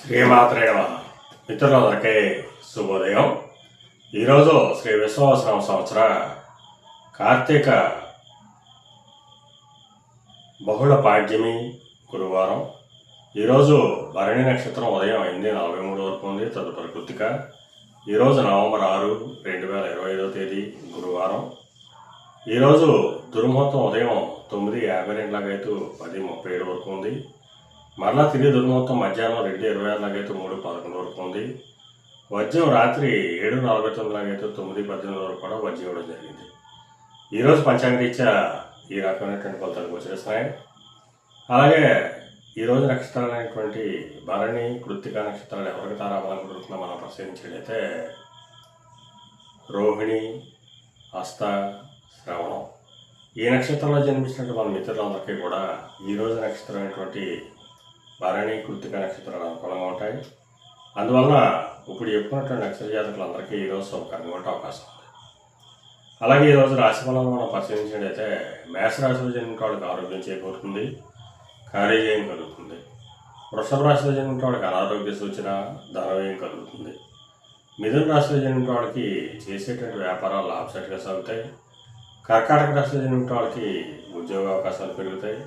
శ్రీమాత్రే నమ మిత్రులందరికీ శుభోదయం. ఈరోజు శ్రీ విశ్వాసరామ సంవత్సర కార్తీక బహుళ పాడ్యమి గురువారం. ఈరోజు భరణి నక్షత్రం ఉదయం ఎనిమిది నలభై మూడు వరకు ఉంది తదుపరి కృతిక. ఈరోజు నవంబర్ ఆరు రెండు వేల ఇరవై ఐదో తేదీ గురువారం. ఈరోజు దుర్ముహూర్తం ఉదయం తొమ్మిది యాభై రెండులాగైతే పది ముప్పై ఏడు వరకు ఉంది. మరలా తిరిగి దుర్మొత్తం మధ్యాహ్నం రెండు ఇరవై ఆరు లాగైతే మూడు పదకొండు వరకు ఉంది. వజ్రం రాత్రి ఏడు నలభై తొమ్మిది లాగైతే తొమ్మిది పద్దెనిమిది వరకు కూడా వజ్రం ఇవ్వడం జరిగింది. ఈరోజు పంచాంగరీత్యా ఈ రకమైనటువంటి ఫలితాలు వచ్చేస్తున్నాయి అలాగే ఈరోజు నక్షత్రాలు అనేటువంటి భరణి కృత్తిక నక్షత్రాలు ఎవరికి తారాబలం మనం పరిశీలించినట్లయితే రోహిణి హస్త శ్రవణం. ఈ నక్షత్రంలో జన్మించినటువంటి మన మిత్రులందరికీ కూడా ఈ రోజు నక్షత్రం అనేటువంటి భరణి కృత్తిక నక్షత్రాలు అనుకూలంగా ఉంటాయి. అందువలన ఇప్పుడు చెప్పుకున్నటువంటి నక్షత్ర జాతకులందరికీ ఈరోజు శుభకరంగా ఉండే అవకాశం ఉంది. అలాగే ఈరోజు రాశి ఫలాలను మనం పరిశీలించినట్లయితే మేషరాశిలో జన్మిన వాళ్ళకి ఆరోగ్యం చేకూరుతుంది కార్యజయం కలుగుతుంది. వృషభ రాశిలో జన్మిన వాళ్ళకి అనారోగ్య సూచన ధనవ్యయం కలుగుతుంది. మిథున రాశిలో జన్మిన వాళ్ళకి చేసేటువంటి వ్యాపారాలు లాభసాటిగా సాగుతాయి. కర్కాటక రాశిలో జన్మిన వాళ్ళకి ఉద్యోగ అవకాశాలు పెరుగుతాయి.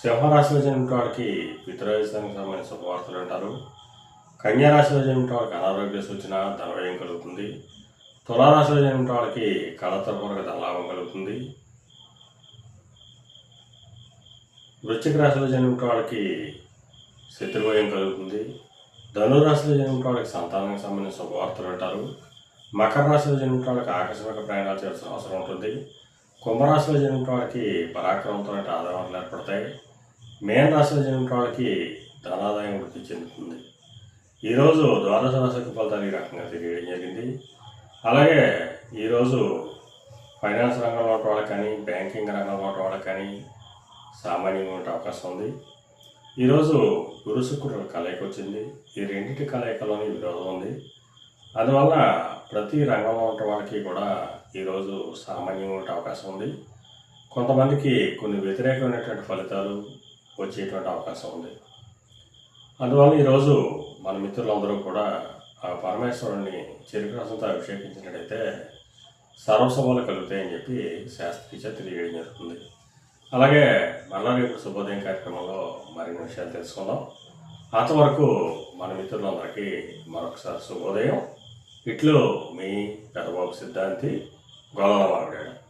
సింహరాశిలో జన్మిన వాడికి పితృరాజానికి సంబంధించిన శుభవార్తలు అంటారు. కన్యా రాశిలో జన్మిన వాడికి అనారోగ్య సూచన ధనవ్యయం కలుగుతుంది. తులారాశిలో జన్మిన వాడికి కళతరపూర్వక ధనలాభం కలుగుతుంది. వృశ్చిక రాశిలో జన్మిన వాడికి శత్రుభయం కలుగుతుంది. ధనురాశిలో జన్మిన వాళ్ళకి సంతానానికి సంబంధించిన శుభవార్తలు అంటారు. మకర రాశిలో జన్మిన వాళ్ళకి ఆకస్మిక ప్రయాణాలు చేయాల్సిన అవసరం ఉంటుంది. కుంభరాశిలో జన్మిన వాళ్ళకి పరాక్రమంతో ఆదాయాలు ఏర్పడతాయి. మేన రాశిలో జన్మిన వాళ్ళకి ధనాదాయం వృద్ధి చెందుతుంది. ఈరోజు ద్వాదశ రాశి ఫలితాలు ఈ రకంగా తెలియడం జరిగింది. అలాగే ఈరోజు ఫైనాన్స్ రంగంలో ఉన్న వాళ్ళకి కానీ బ్యాంకింగ్ రంగంలో ఉన్న వాళ్ళకి కానీ సామాన్యంగా ఉండే అవకాశం ఉంది. ఈరోజు గురు శుక్రుల కలయిక వచ్చింది. ఈ రెండింటి కలయికలోని విరోధం ఉంది. అందువల్ల ప్రతి రంగంలో ఉన్న వాళ్ళకి కూడా ఈరోజు సామాన్యంగా ఉండే అవకాశం ఉంది. కొంతమందికి కొన్ని వ్యతిరేకమైనటువంటి ఫలితాలు వచ్చేటువంటి అవకాశం ఉంది. అందువల్ల ఈరోజు మన మిత్రులందరూ కూడా ఆ పరమేశ్వరుని చెరుకురసంతో అభిషేకించినట్టయితే సర్వసభలు కలుగుతాయని చెప్పి శాస్త్రీయ తెలియజేయడం జరుగుతుంది. అలాగే మళ్ళా రేపు శుభోదయం కార్యక్రమంలో మరిన్ని విషయాలు తెలుసుకుందాం. అంతవరకు మన మిత్రులందరికీ మరొకసారి శుభోదయం. ఇట్లు మీ పెద్దబాబు సిద్ధాంతి గోదావరి మామిడాడు.